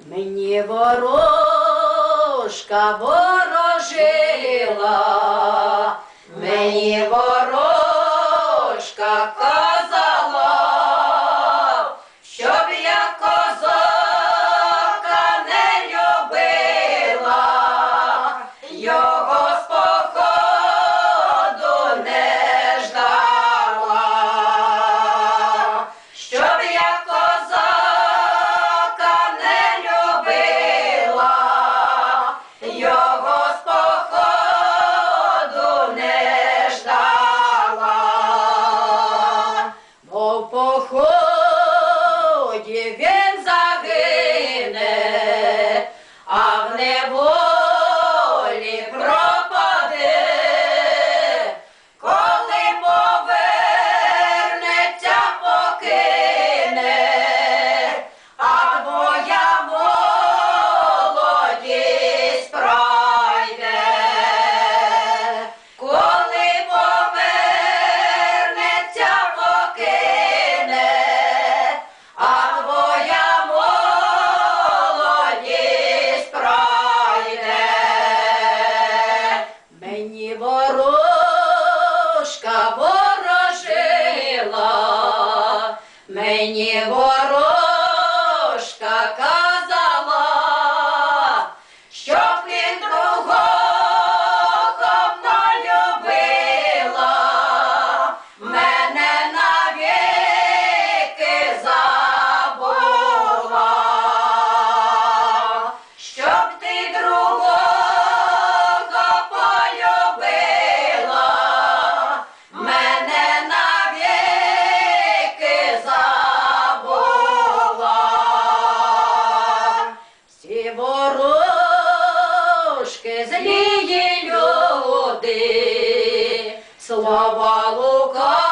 Мені ворожка ворожила, мені ворожка. поході він загине, а в небо. мені ворожка. слава лука.